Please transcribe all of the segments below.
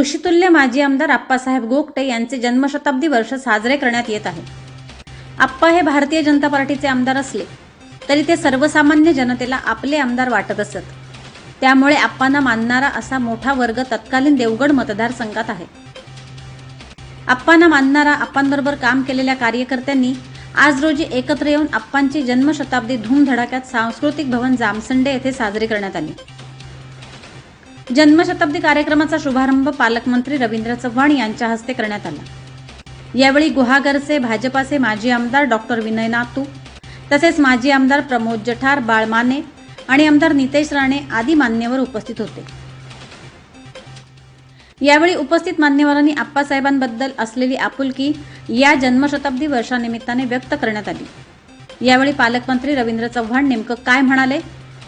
ऋषितुल्य माजी आमदार आप्पासाहेब गोगटे यांचे जन्मशताब्दी वर्ष साजरे करण्यात येत आहे. आप्पा हे भारतीय जनता पार्टीचे आमदार असले तरी ते सर्वसामान्य जनतेला आपले आमदार वाटत असत. त्यामुळे आप्पांना मानणारा असा मोठा वर्ग तत्कालीन देवगड मतदारसंघात आहे. आप्पांना मानणारा आप्पांबरोबर काम केलेल्या कार्यकर्त्यांनी आज रोजी एकत्र येऊन आप्पांची जन्मशताब्दी धूमधडाक्यात सांस्कृतिक भवन जामसंडे येथे साजरी करण्यात आली. जन्मशताब्दी कार्यक्रमाचा शुभारंभ पालकमंत्री रवींद्र चव्हाण यांच्या हस्ते करण्यात आला. यावेळी गुहागरचे भाजपाचे माजी आमदार डॉक्टर विनय नातू तसेच माजी आमदार प्रमोद जठार बाळ माने आणि आमदार नितेश राणे आदी मान्यवर उपस्थित होते. यावेळी उपस्थित मान्यवरांनी आप्पासाहेबांबद्दल असलेली आपुलकी या जन्मशताब्दी वर्षानिमित्ताने व्यक्त करण्यात आली. यावेळी पालकमंत्री रवींद्र चव्हाण नेमकं काय म्हणाले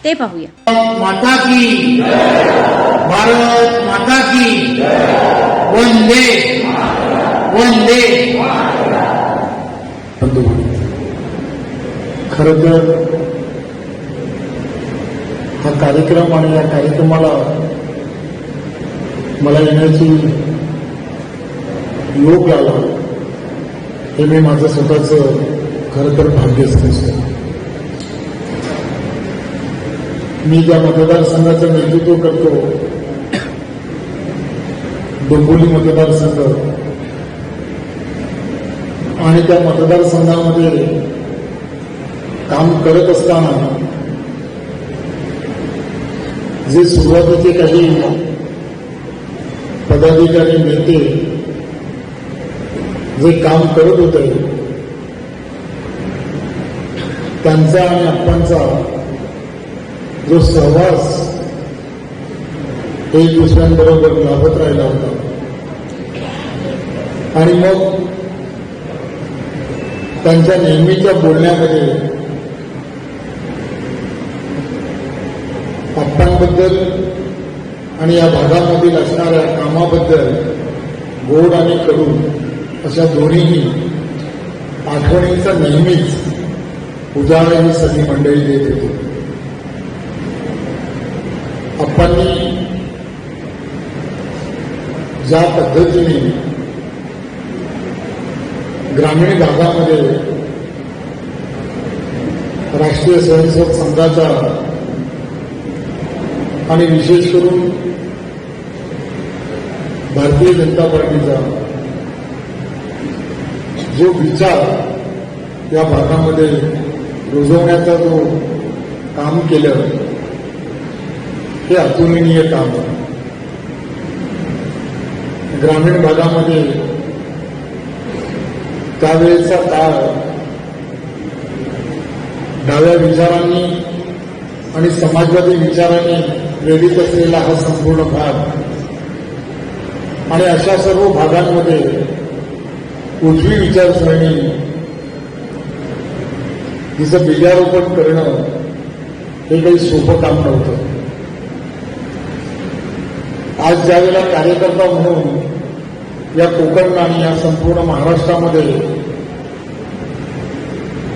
ते पाहूया. माता की भारत माता की वंदे वंदे। खर तर हा कार्यक्रम आणि या कार्यक्रमाला मला येण्याची योग आला हे मी माझं स्वतःच खरं तर भाग्य समजतो. मी ज्या मतदारसंघाचं नेतृत्व करतो डोंबिवली मतदारसंघ. आणि त्या मतदारसंघामध्ये काम करत असताना जे सुरुवातीचे काही पदाधिकारी नेते जे काम करत होते त्यांचा आणि आप्पांचा जो सहवास एक दुसऱ्यांबरोबर लाभत राहिला होता. आणि मग त्यांच्या नेहमीच्या बोलण्यामध्ये आप्पांबद्दल आणि या भागामधील असणाऱ्या कामाबद्दल गोड आणि कडू अशा दोन्हीही आठवणींचा नेहमीच उजाळा ही सगळी मंडळी देत होती आप्पांनी ज्या पद्धतीने ग्रामीण भागामध्ये राष्ट्रीय स्वयंसेवक संघाचा आणि विशेष करून भारतीय जनता पार्टीचा जो विचार या भागामध्ये रुजवण्याचा जो काम केलं हे अतुलनीय काम. ग्रामीण भागामध्ये त्यावेळेचा काळ डाव्या विचारांनी आणि समाजवादी विचारांनी प्रेरित असलेला हा संपूर्ण भाग. आणि अशा सर्व भागांमध्ये उजवी विचारसरणी हिचं बीजारोपण करणं हे काही सोपं काम नव्हतं. आज ज्यावेळेला कार्यकर्ता म्हणून या कोकण आणि या संपूर्ण महाराष्ट्रामध्ये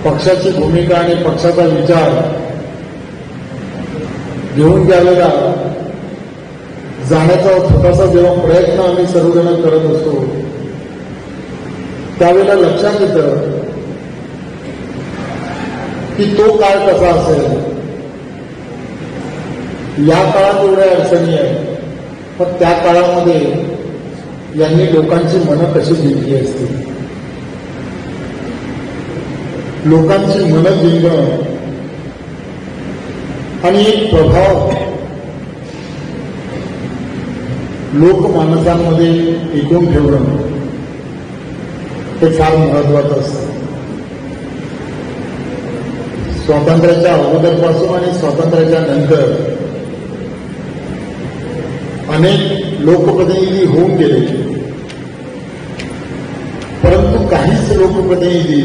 पक्षाची भूमिका आणि पक्षाचा विचार घेऊन गेलेला जाण्याचा छोटासा जेव्हा प्रयत्न आम्ही सर्वजण करत असतो त्यावेळेला लक्षात येतं की तो काळ कसा असेल? या काळात एवढ्या अडचणी आहेत पण त्या काळामध्ये यांनी लोकांची मनं कशी जिंकली असतील लोकांची मनं जिंकणं आणि एक प्रभाव लोकमानसांमध्ये एकूण ठेवणं हे फार महत्वाचं असतं. स्वातंत्र्याच्या अगोदरपासून आणि स्वातंत्र्याच्या नंतर अनेक लोकप्रतिनिधी होऊन गेले. परंतु लोकप्रतिनिधी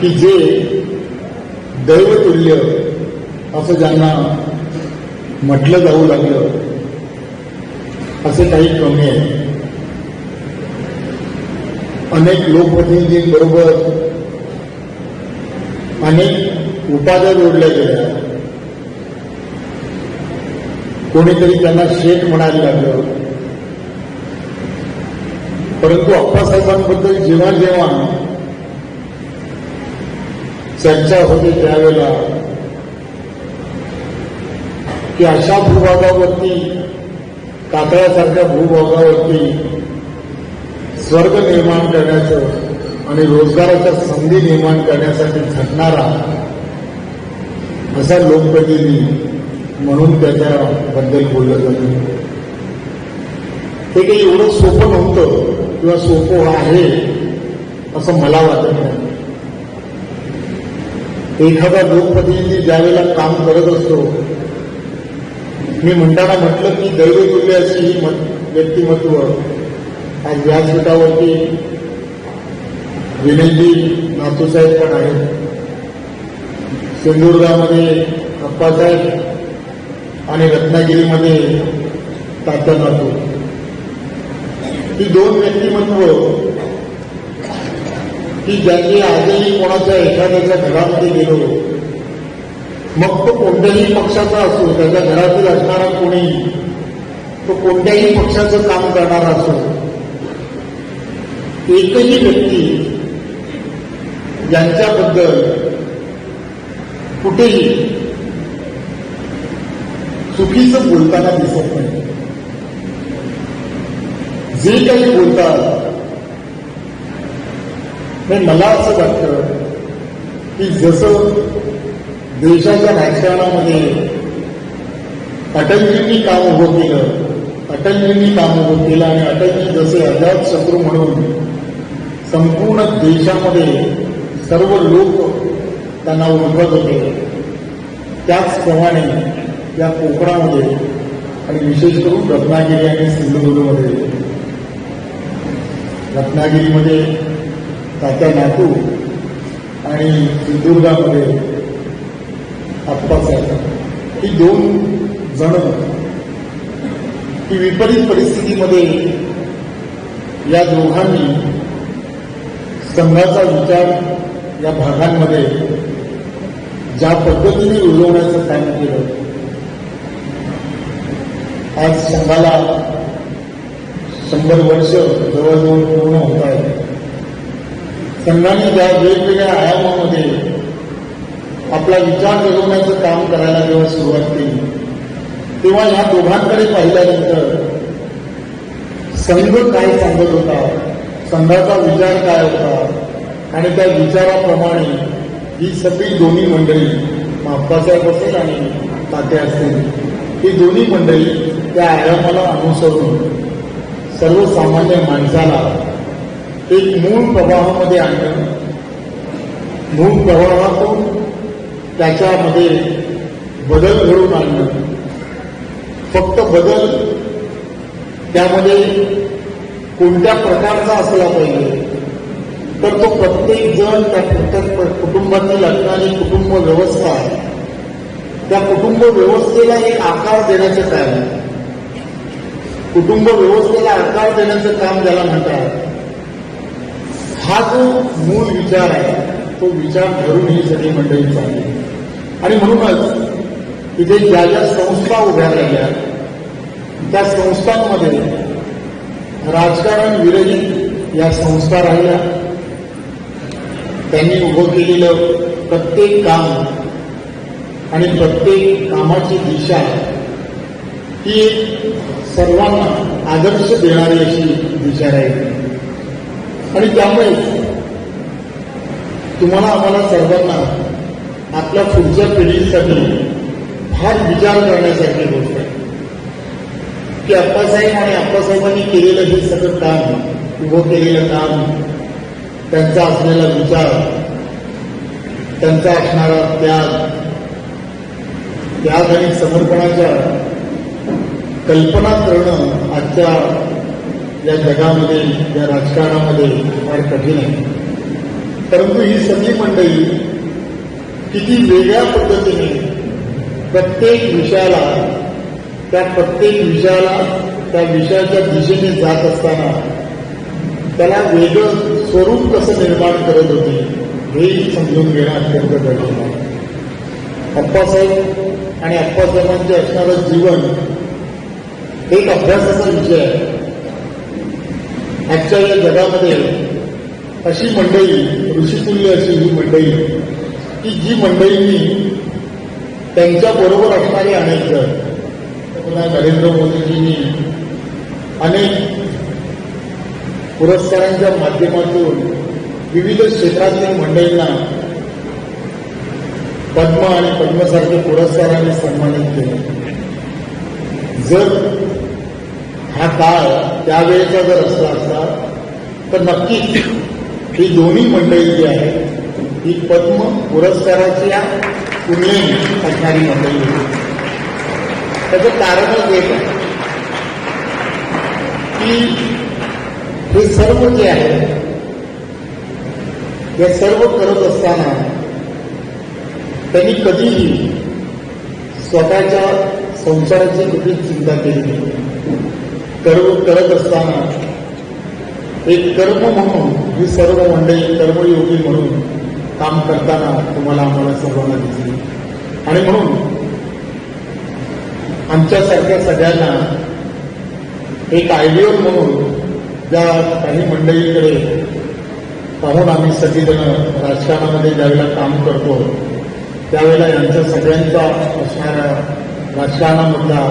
की जे दैवतुल्य असं ज्यांना म्हटलं जाऊ लागलं असे काही कमी आहे अनेक लोकप्रतिनिधींबरोबर अनेक उपाध्या जोडल्या गेल्या. कोणीतरी त्यांना शेठ म्हणायला लागलं. परंतु अप्पासाहेबांबद्दल जेव्हा जेव्हा चर्चा होते त्यावेळेला की अशा भूभागावरती कातळासारख्या भूभागावरती स्वर्ग निर्माण करण्याचं आणि रोजगाराच्या संधी निर्माण करण्यासाठी झटणारा असा लोकप्रतिनिधी म्हणून त्याच्याबद्दल बोललं जातं. ते काही एवढं सोपं नव्हतं. किंवा सोपं आहे असं मला वाटत नाही. एखादा लोकप्रतिनिधी ज्यावेळेला काम करत असतो मी म्हणताना म्हटलं की दैवतुल्य अशी ही मत- व्यक्तिमत्व आज व्यासपीठावरती विनयजी नातूसाहेब पण आहेत. सिंधुदुर्गामध्ये अप्पासाहेब आणि रत्नागिरीमध्ये तात्या नातू. ही दोन व्यक्तिमत्व. की ज्यांनी आजही कोणाच्या एखाद्याच्या घरामध्ये गेलो. मग तो कोणत्याही पक्षाचा असो त्याच्या घरातील असणारा कोणी तो कोणत्याही पक्षाचं काम करणारा असो एकही व्यक्ती यांच्याबद्दल कुठेही चुकीचं बोलताना दिसत नाही. जे काही बोलतात हे मला असं वाटतं की जसं देशाच्या राजकारणामध्ये अटलजींनी काम उभं केलं अटलजींनी काम उभं केलं आणि अटलजी जसे अजात शत्रू म्हणून संपूर्ण देशामध्ये सर्व लोक त्यांना ओळखत होते त्याचप्रमाणे या कोकणामध्ये आणि विशेष करून रत्नागिरी आणि सिंधुदुर्गमध्ये. रत्नागिरीमध्ये तात्या नातू आणि सिंधुदुर्गामध्ये आप्पासाहेब. ही दोन जण ही विपरीत परिस्थितीमध्ये या दोघांनी संघाचा विचार या भागांमध्ये ज्या पद्धतीने रुजवण्याचं काम केलं आज संघाला शंभर वर्ष जवळजवळ पूर्ण होत आहेत. संघाने ज्या वेगवेगळ्या आयामामध्ये आपला विचार जगवण्याचं काम करायला जेव्हा सुरुवात केली तेव्हा या दोघांकडे पाहिल्यानंतर संघ काय सांगत होता संघाचा विचार काय होता आणि त्या विचाराप्रमाणे ही सगळी दोन्ही मंडळी माप्पासाहेब असेल आणि तात्या असतील ही दोन्ही मंडळी त्या आयामाला अनुसरून सर्वसामान्य माणसाला एक मूळ प्रवाहामध्ये आणणं मूळ प्रवाहातून त्याच्यामध्ये बदल घडवून आणणं. फक्त बदल त्यामध्ये कोणत्या प्रकारचा असला पाहिजे तर तो प्रत्येक जण त्या प्रत्येक कुटुंबातील असणारी कुटुंब व्यवस्था त्या कुटुंब व्यवस्थेला एक आकार देण्याचं आहे. कुटुंब व्यवस्थेला आकार देण्याचं काम ज्याला म्हणतात हा जो मूळ विचार आहे तो विचार धरून ही सगळी मंडळी चालली. आणि म्हणूनच इथे ज्या ज्या संस्था उभ्या राहिल्या त्या संस्थांमध्ये राजकारण विरहित या संस्था राहिल्या. त्यांनी उभं केलेलं प्रत्येक काम आणि प्रत्येक कामाची दिशा ही सर्वांना आदर्श देणारी अशी विचार आहे. आणि त्यामुळे तुम्हाला आम्हाला सर्वांना आपल्या पुढच्या पिढीसाठी फार विचार करण्यासारखी गोष्ट आहे. की अप्पासाहेब आणि अप्पासाहेबांनी केलेलं हे सगळं काम उभं केलेलं काम त्यांचा असलेला विचार त्यांचा असणारा त्याग त्याग आणि समर्पणाच्या कल्पना करणं आजच्या या जगामध्ये या राजकारणामध्ये फार कठीण आहे. परंतु ही सगळी मंडळी किती वेगळ्या पद्धतीने प्रत्येक विषयाला त्या प्रत्येक विषयाला त्या विषयाच्या दिशेने जात असताना त्याला वेगळं स्वरूप कसं निर्माण करत होते हेही समजून घेणं अत्यंत गरजेचं आहे. अप्पासाहेब आणि अप्पासाहेबांचे असणारं जीवन एक अभ्यासाचा विषय आहे आजच्या या जगामध्ये अशी मंडळी ऋषितुल्य अशी ही मंडळी की जी मंडळींनी त्यांच्या बरोबर असणारे अनेक जण. पुन्हा नरेंद्र मोदीजींनी अनेक पुरस्कारांच्या माध्यमातून विविध क्षेत्रातील मंडळींना पद्म आणि पद्मसारखे पुरस्काराने सन्मानित केले. जर हा काळ त्यावेळेचा जर असला असता तर नक्कीच ही दोन्ही मंडळी जी आहे ही पद्म पुरस्काराच्या तुलनेने असणारी मंडळी होती. त्याचं कारणच एक आहे की हे सर्व जे आहे हे सर्व करत असताना त्यांनी कधीही स्वतःच्या संसाराची कुठली चिंता केली नाही. कर्म करत असताना एक कर्म म्हणून ही सर्व मंडळी कर्मयोगी म्हणून काम करताना तुम्हाला आम्हाला सर्वांना दिसली. आणि म्हणून आमच्यासारख्या सगळ्यांना एक आयडियल म्हणून ज्या काही मंडळीकडे पाहून आम्ही सगळीजण राजकारणामध्ये ज्यावेळेला काम करतो त्यावेळेला यांच्या सगळ्यांचा असणारा राजकारणामधला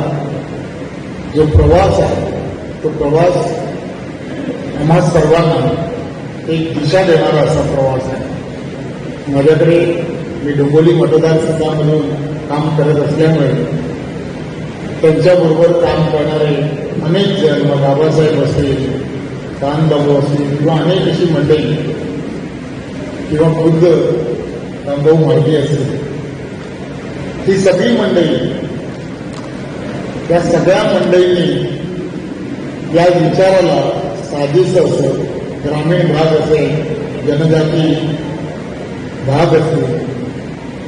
जो प्रवास आहे तो प्रवास आम्हा सर्वांना एक दिशा देणारा असा प्रवास आहे. माझ्याकडे मी डोंबोली मतदारसंघामधून काम करत असल्यामुळे त्यांच्याबरोबर काम करणारे अनेक जण मग बाबासाहेब असतील कानबाबू असतील किंवा अनेक अशी मंडळी किंवा खुद्द रामभाऊ माहिती असेल. ही सगळी मंडळी या सगळ्या मंडळींनी या विचाराला साधीच असं ग्रामीण भाग असेल जनजाती भाग असेल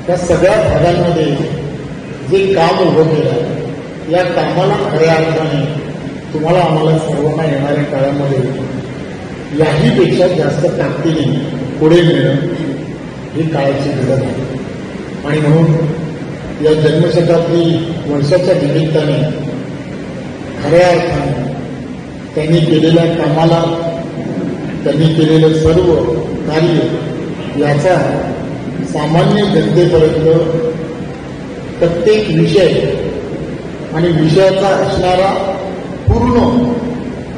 त्या सगळ्या भागांमध्ये जे काम उभं केलं या कामाला खऱ्या अर्थाने तुम्हाला आम्हाला सर्वांना येणाऱ्या काळामध्ये याहीपेक्षा जास्त ताकदीने पुढे मिळणं ही काळाची गरज आहे. आणि म्हणून या जन्मशताब्दी वर्षाच्या निमित्ताने खऱ्या अर्थाने त्यांनी केलेल्या कामाला त्यांनी केलेलं सर्व कार्य याचा सामान्य जनतेपर्यंत प्रत्येक विषय आणि विषयाचा असणारा पूर्ण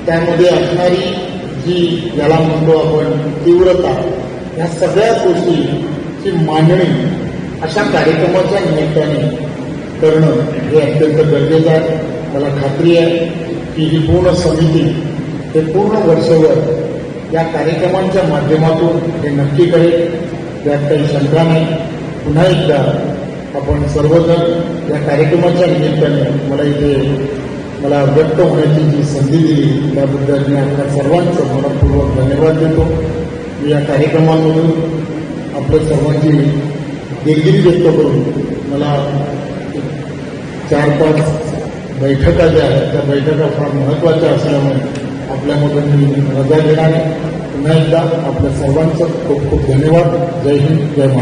त्यामध्ये असणारी जी ज्याला म्हणतो आपण तीव्रता या सगळ्या गोष्टीची मांडणी अशा कार्यक्रमाच्या निमित्ताने करणं हे अत्यंत गरजेचं आहे. मला खात्री आहे. की ही पूर्ण समिती हे पूर्ण वर्षभर या कार्यक्रमांच्या माध्यमातून हे नक्की करेल. यात काही शंका नाही. पुन्हा एकदा आपण सर्वजण या कार्यक्रमाच्या निमित्ताने मला इथे मला व्यक्त होण्याची जी संधी दिली त्याबद्दल मी आपल्या सर्वांचं मनपूर्वक धन्यवाद देतो. मी या कार्यक्रमामधून आपल्या सर्वांची दिलगिरी व्यक्त करून मला चार पाच बैठका ज्या आहेत. त्या बैठका फार महत्त्वाच्या असल्यामुळे आपल्यामधून मी रजा घेणार पुन्हा एकदा आपल्या सर्वांचं खूप खूप धन्यवाद. जय हिंद जय महाराज